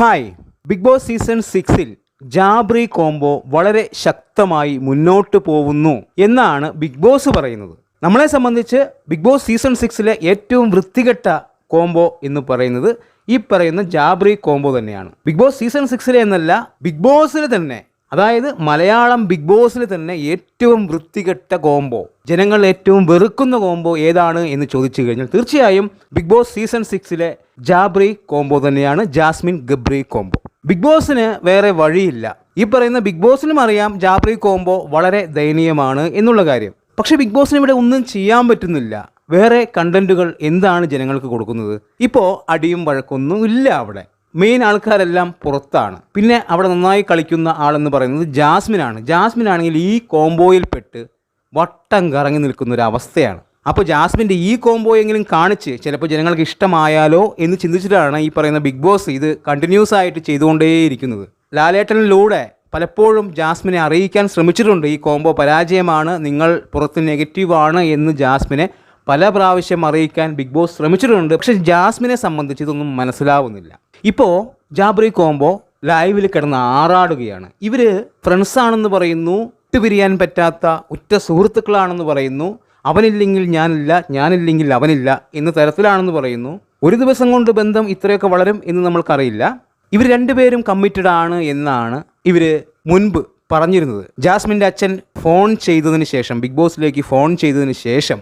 Hi. Big boss season സിക്സിൽ ജാബ്രി combo വളരെ ശക്തമായി മുന്നോട്ട് പോകുന്നു എന്നാണ് ബിഗ് ബോസ് പറയുന്നത്. നമ്മളെ സംബന്ധിച്ച് ബിഗ് ബോസ് സീസൺ സിക്സിലെ ഏറ്റവും വൃത്തികെട്ട കോംബോ എന്ന് പറയുന്നത് ഈ പറയുന്ന ജാബ്രി കോംബോ തന്നെയാണ്. ബിഗ് ബോസ് സീസൺ സിക്സിലെ എന്നല്ല ബിഗ് ബോസിൽ തന്നെ അതായത് മലയാളം ബിഗ് ബോസിൽ തന്നെ ഏറ്റവും വൃത്തികെട്ട കോംബോ. ജനങ്ങൾ ഏറ്റവും വെറുക്കുന്ന കോംബോ ഏതാണ് എന്ന് ചോദിച്ചു കഴിഞ്ഞാൽ തീർച്ചയായും ബിഗ് ബോസ് സീസൺ സിക്സിലെ ജാബ്രി കോംബോ തന്നെയാണ് ജാസ്മിൻ ഗബ്രി കോംബോ. ബിഗ് ബോസിന് വേറെ വഴിയില്ല. ഈ പറയുന്ന ബിഗ് ബോസിനും അറിയാം ജാബ്രി കോംബോ വളരെ ദയനീയമാണ് എന്നുള്ള കാര്യം. പക്ഷെ ബിഗ് ബോസിന് ഇവിടെ ഒന്നും ചെയ്യാൻ പറ്റുന്നില്ല. വേറെ കണ്ടന്റുകൾ എന്താണ് ജനങ്ങൾക്ക് കൊടുക്കുന്നത്? ഇപ്പോൾ അടിയും വഴക്കൊന്നും ഇല്ല അവിടെ. മെയിൻ ആൾക്കാരെല്ലാം പുറത്താണ്. പിന്നെ അവിടെ നന്നായി കളിക്കുന്ന ആളെന്ന് പറയുന്നത് ജാസ്മിനാണ്. ജാസ്മിൻ ആണെങ്കിൽ ഈ കോംബോയിൽപ്പെട്ട് വട്ടം കറങ്ങി നിൽക്കുന്ന ഒരു അവസ്ഥയാണ് അപ്പോൾ ജാസ്മിന്റെ ഈ കോംബോ എങ്കിലും കാണിച്ച് ചിലപ്പോൾ ജനങ്ങൾക്ക് ഇഷ്ടമായാലോ എന്ന് ചിന്തിച്ചിട്ടാണ് ഈ പറയുന്ന ബിഗ് ബോസ് ഇത് കണ്ടിന്യൂസ് ആയിട്ട് ചെയ്തുകൊണ്ടേയിരിക്കുന്നത്. ലാലേട്ടനിലൂടെ പലപ്പോഴും ജാസ്മിനെ അറിയിക്കാൻ ശ്രമിച്ചിട്ടുണ്ട്. ഈ കോംബോ പരാജയമാണ് നിങ്ങൾ പുറത്ത് നെഗറ്റീവാണ് എന്ന് ജാസ്മിനെ പല പ്രാവശ്യം അറിയിക്കാൻ ബിഗ് ബോസ് ശ്രമിച്ചിട്ടുണ്ട്. പക്ഷെ ജാസ്മിനെ സംബന്ധിച്ച് ഇതൊന്നും മനസ്സിലാവുന്നില്ല. ഇപ്പോൾ ജാബ്രി കോംബോ ലൈവിൽ കിടന്ന് ആറാടുകയാണ്. ഇവർ ഫ്രണ്ട്സാണെന്ന് പറയുന്നു വിട്ടുപിരിയാൻ പറ്റാത്ത ഉറ്റ സുഹൃത്തുക്കളാണെന്ന് പറയുന്നു. അവനില്ലെങ്കിൽ ഞാനില്ല ഞാനില്ലെങ്കിൽ അവനില്ല എന്ന തരത്തിലാണെന്ന് പറയുന്നു. ഒരു ദിവസം കൊണ്ട് ബന്ധം ഇത്രയൊക്കെ വളരും എന്ന് നമ്മൾക്കറിയില്ല. ഇവർ രണ്ടുപേരും കമ്മിറ്റഡ് ആണ് എന്നാണ് ഇവർ മുൻപ് പറഞ്ഞിരുന്നത്. ജാസ്മിന്റെ അച്ഛൻ ഫോൺ ചെയ്തതിന് ശേഷം ബിഗ് ബോസിലേക്ക് ഫോൺ ചെയ്തതിന് ശേഷം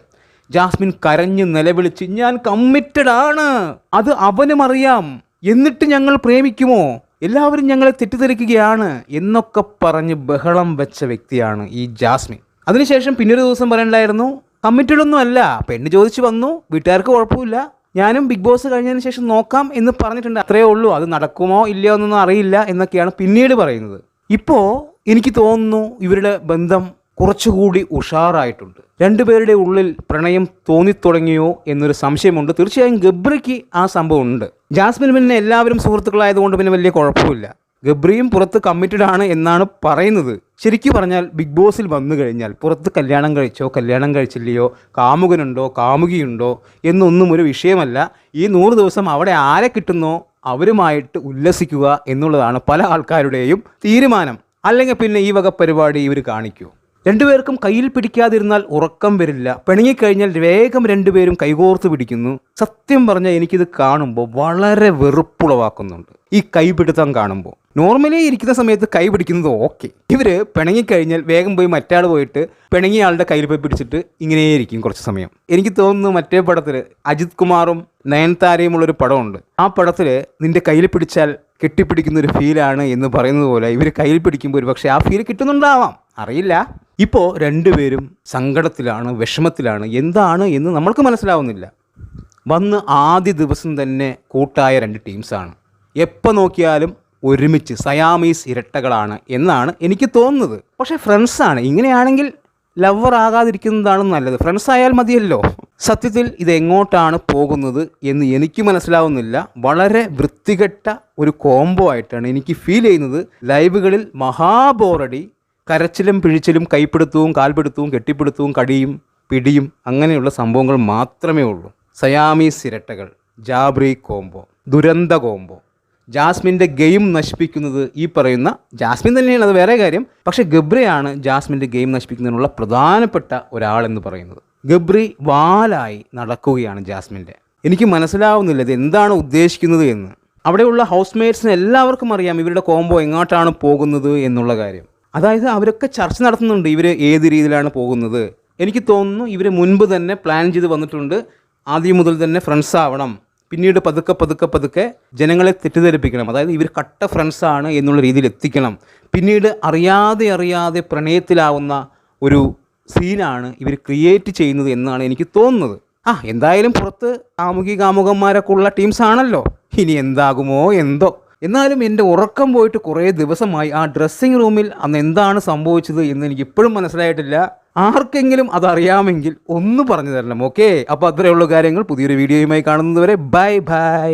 ജാസ്മിൻ കരഞ്ഞ് നിലവിളിച്ച് ഞാൻ കമ്മിറ്റഡ് ആണ്. അത് അവനും അറിയാം. എന്നിട്ട് ഞങ്ങൾ പ്രേമിക്കുമോ? എല്ലാവരും ഞങ്ങളെ തെറ്റിദ്ധരിക്കുകയാണ്. എന്നൊക്കെ പറഞ്ഞ് ബഹളം വെച്ച വ്യക്തിയാണ് ഈ ജാസ്മിൻ. അതിനുശേഷം പിന്നൊരു ദിവസം പറയണ്ടായിരുന്നു കമ്മിറ്റഡ് ഒന്നും അല്ല പെണ്ണ് ചോദിച്ചു വന്നു വീട്ടുകാർക്ക് കുഴപ്പമില്ല. ഞാനും ബിഗ് ബോസ് കഴിഞ്ഞതിന് ശേഷം നോക്കാം എന്ന് പറഞ്ഞിട്ടുണ്ട്. അത്രയേ ഉള്ളൂ. അത് നടക്കുമോ ഇല്ലയോ എന്നൊന്നും അറിയില്ല എന്നൊക്കെയാണ് പിന്നീട് പറയുന്നത്. ഇപ്പോൾ എനിക്ക് തോന്നുന്നു ഇവരുടെ ബന്ധം കുറച്ചുകൂടി ഉഷാറായിട്ടുണ്ട്. രണ്ടുപേരുടെ ഉള്ളിൽ പ്രണയം തോന്നിത്തുടങ്ങിയോ എന്നൊരു സംശയമുണ്ട്. തീർച്ചയായും ഗബ്രിക്ക് ആ സംഭവം ഉണ്ട്. ജാസ്മിൻ പിന്നെ എല്ലാവരും സുഹൃത്തുക്കളായതുകൊണ്ട് പിന്നെ വലിയ കുഴപ്പമില്ല. ഗബ്രിയും പുറത്ത് കമ്മിറ്റഡ് ആണ് എന്നാണ് പറയുന്നത്. ശരിക്കും പറഞ്ഞാൽ ബിഗ് ബോസിൽ വന്നു കഴിഞ്ഞാൽ പുറത്ത് കല്യാണം കഴിച്ചോ കല്യാണം കഴിച്ചില്ലയോ കാമുകനുണ്ടോ കാമുകിയുണ്ടോ എന്നൊന്നും ഒരു വിഷയമല്ല. ഈ നൂറ് ദിവസം അവിടെ ആരെ കിട്ടുന്നോ അവരുമായിട്ട് ഉല്ലസിക്കുക എന്നുള്ളതാണ് പല ആൾക്കാരുടെയും തീരുമാനം. അല്ലെങ്കിൽ പിന്നെ ഈ വക പരിപാടി ഇവർ കാണിക്കൂ. രണ്ടുപേർക്കും കയ്യിൽ പിടിക്കാതിരുന്നാൽ ഉറക്കം വരില്ല. പിണങ്ങിക്കഴിഞ്ഞാൽ വേഗം രണ്ടുപേരും കൈകോർത്ത് പിടിക്കുന്നു. സത്യം പറഞ്ഞാൽ എനിക്കിത് കാണുമ്പോൾ വളരെ വെറുപ്പുളവാക്കുന്നുണ്ട്. ഈ കൈപിടുത്തം കാണുമ്പോൾ. നോർമലി ഇരിക്കുന്ന സമയത്ത് കൈ പിടിക്കുന്നത് ഓക്കെ ഇവർ പിണങ്ങിക്കഴിഞ്ഞാൽ വേഗം പോയി മറ്റാൾ പോയിട്ട് പിണങ്ങിയ ആളുടെ കയ്യിൽ പോയി പിടിച്ചിട്ട് ഇങ്ങനെ ഇരിക്കും കുറച്ച് സമയം. എനിക്ക് തോന്നുന്നു മറ്റേ പടത്തിൽ അജിത് കുമാറും നയൻതാരയും ഉള്ളൊരു പടമുണ്ട്. ആ പടത്തിൽ നിന്റെ കയ്യിൽ പിടിച്ചാൽ കെട്ടിപ്പിടിക്കുന്ന ഒരു ഫീലാണ് എന്ന് പറയുന്നത് പോലെ ഇവർ കയ്യിൽ പിടിക്കുമ്പോൾ ഒരു പക്ഷേ ആ ഫീൽ കിട്ടുന്നുണ്ടാവാം. അറിയില്ല. ഇപ്പോൾ രണ്ടുപേരും സങ്കടത്തിലാണ് വിഷമത്തിലാണ്. എന്താണ് എന്ന് നമ്മൾക്ക് മനസ്സിലാവുന്നില്ല. വന്ന് ആദ്യ ദിവസം തന്നെ കൂട്ടായ രണ്ട് ടീംസാണ് എപ്പോൾ നോക്കിയാലും ഒരുമിച്ച് സയാമീസ് ഇരട്ടകളാണ് എന്നാണ് എനിക്ക് തോന്നുന്നത്. പക്ഷേ ഫ്രണ്ട്സാണ് ഇങ്ങനെയാണെങ്കിൽ ലവർ ആകാതിരിക്കുന്നതാണ് നല്ലത്. ഫ്രണ്ട്സ് ആയാൽ മതിയല്ലോ. സത്യത്തിൽ ഇത് എങ്ങോട്ടാണ് പോകുന്നത് എന്ന് എനിക്ക് മനസ്സിലാവുന്നില്ല. വളരെ വൃത്തികെട്ട ഒരു കോംബോ ആയിട്ടാണ് എനിക്ക് ഫീൽ ചെയ്യുന്നത്. ലൈവുകളിൽ മഹാബോറടി കരച്ചിലും പിഴിച്ചിലും കൈപ്പിടുത്തവും കാൽപിടുത്തവും കെട്ടിപ്പിടുത്തവും കടിയും പിടിയും അങ്ങനെയുള്ള സംഭവങ്ങൾ മാത്രമേ ഉള്ളൂ. സയാമീസ് ഇരട്ടകൾ ജാബ്രി കോംബോ ദുരന്ത കോംബോ. ജാസ്മിന്റെ ഗെയിം നശിപ്പിക്കുന്നത് ഈ പറയുന്ന ജാസ്മിൻ തന്നെയാണ് അത് വേറെ കാര്യം. പക്ഷേ ഗബ്രിയാണ് ജാസ്മിന്റെ ഗെയിം നശിപ്പിക്കുന്നതിനുള്ള പ്രധാനപ്പെട്ട ഒരാളെന്ന് പറയുന്നത്. ഗബ്രി വാലായി നടക്കുകയാണ് ജാസ്മിന്റെ. എനിക്ക് മനസ്സിലാവുന്നില്ല ഇത് എന്താണ് ഉദ്ദേശിക്കുന്നത് എന്ന്. അവിടെയുള്ള ഹൗസ് മെയ്റ്റ്സിന് എല്ലാവർക്കും അറിയാം ഇവരുടെ കോംബോ എങ്ങോട്ടാണ് പോകുന്നത് എന്നുള്ള കാര്യം. അതായത് അവരൊക്കെ ചർച്ച നടത്തുന്നുണ്ട് ഇവർ ഏത് രീതിയിലാണ് പോകുന്നത്. എനിക്ക് തോന്നുന്നു ഇവർ മുൻപ് തന്നെ പ്ലാൻ ചെയ്ത് വന്നിട്ടുണ്ട് ആദ്യം മുതൽ തന്നെ ഫ്രണ്ട്സ് ആവണം. പിന്നീട് പതുക്കെ പതുക്കെ പതുക്കെ ജനങ്ങളെ തെറ്റിദ്ധരിപ്പിക്കണം. അതായത് ഇവർ കട്ട ഫ്രണ്ട്സ് ആണ് എന്നുള്ള രീതിയിൽ എത്തിക്കണം. പിന്നീട് അറിയാതെ അറിയാതെ പ്രണയത്തിലാവുന്ന ഒരു സീനാണ് ഇവർ ക്രിയേറ്റ് ചെയ്യുന്നത് എന്നാണ് എനിക്ക് തോന്നുന്നത്. ആ എന്തായാലും പുറത്ത് കാമുകി കാമുകന്മാരൊക്കെ ഉള്ള ടീംസ് ആണല്ലോ. ഇനി എന്താകുമോ എന്തോ. എന്നാലും എന്റെ ഉറക്കം പോയിട്ട് കുറേ ദിവസമായി ആ ഡ്രസ്സിംഗ് റൂമിൽ അന്ന് എന്താണ് സംഭവിച്ചത് എന്ന് എനിക്ക് ഇപ്പോഴും മനസ്സിലായിട്ടില്ല. ആർക്കെങ്കിലും അതറിയാമെങ്കിൽ ഒന്ന് പറഞ്ഞു തരണം ഓക്കെ അപ്പോൾ അത്രയുള്ള കാര്യങ്ങൾ. പുതിയൊരു വീഡിയോയുമായി കാണുന്നതുവരെ ബൈ ബൈ